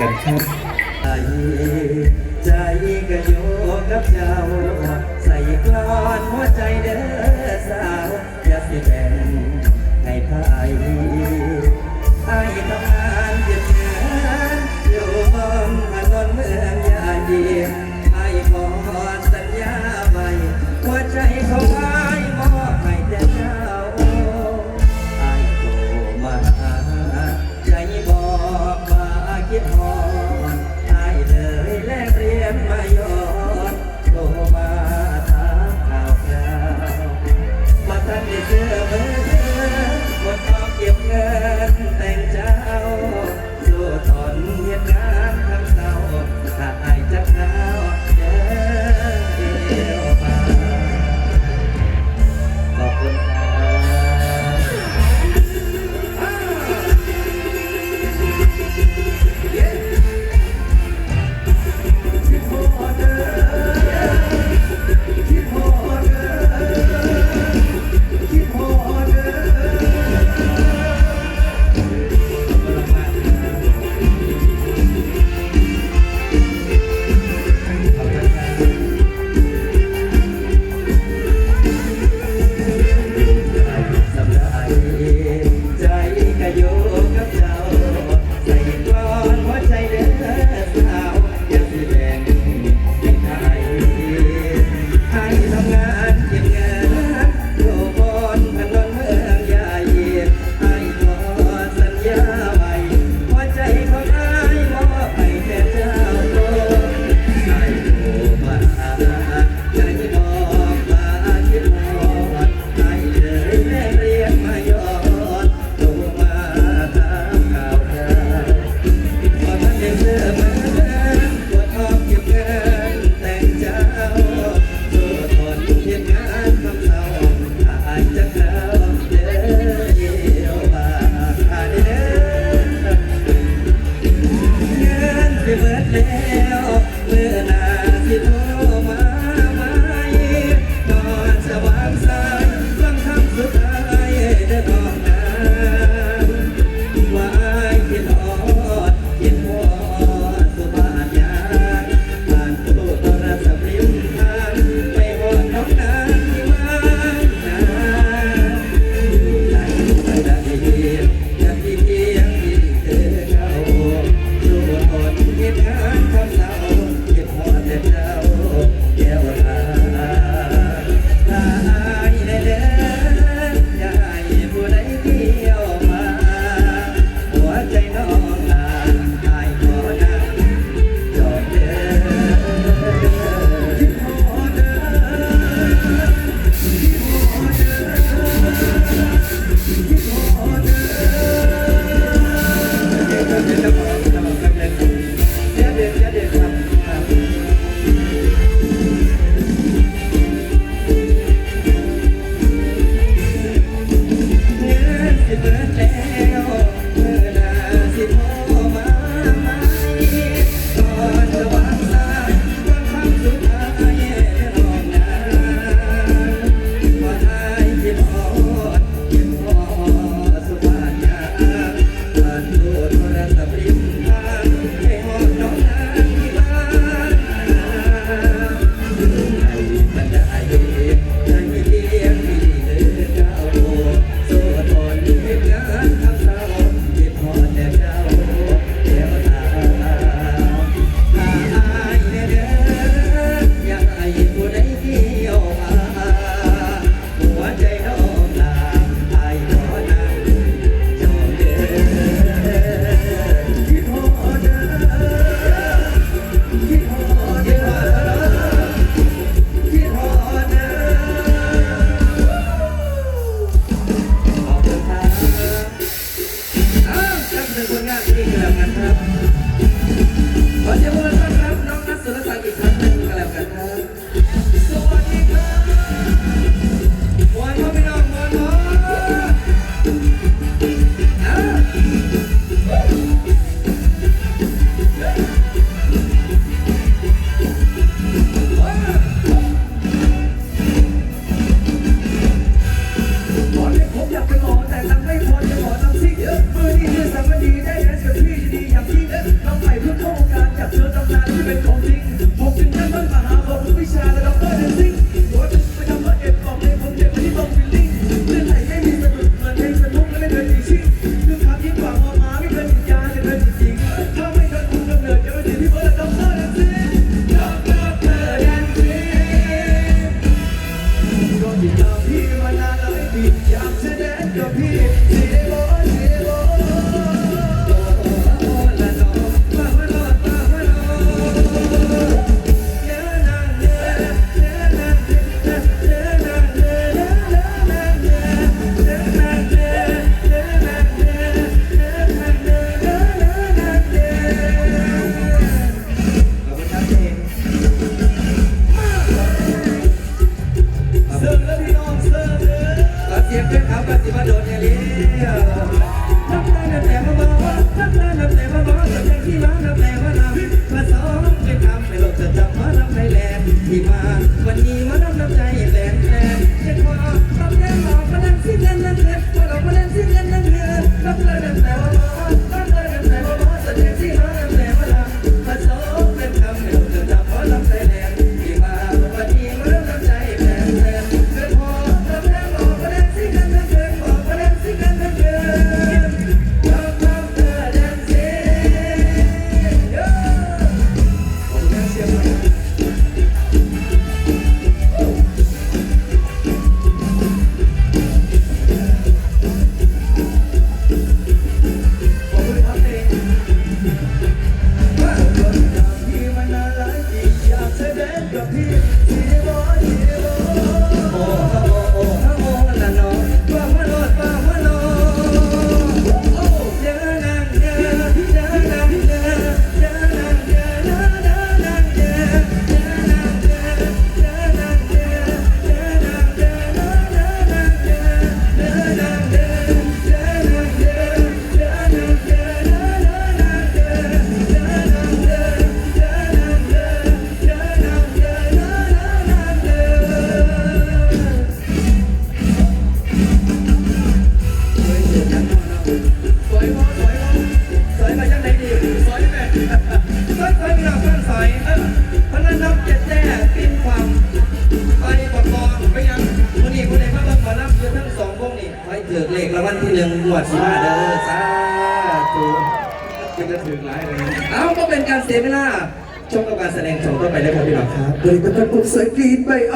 กันครับใจใจก็โยกับเจ้า ใส่กลอนหัวใจเด้อสาว Amen. กับพี่มานานหลายปีอยากจะเดทกับพี่ ถือกเลขรางวัลที่หนึ่งงวดสิบห้าเด้อสาธุจะจะถึงหลายเลยเอาก็เป็นการเสียเวลาชมกับการแสดงชมต่อไปเลยครับพี่น้องครับเลยจะเป็นผมสวยกรีดไป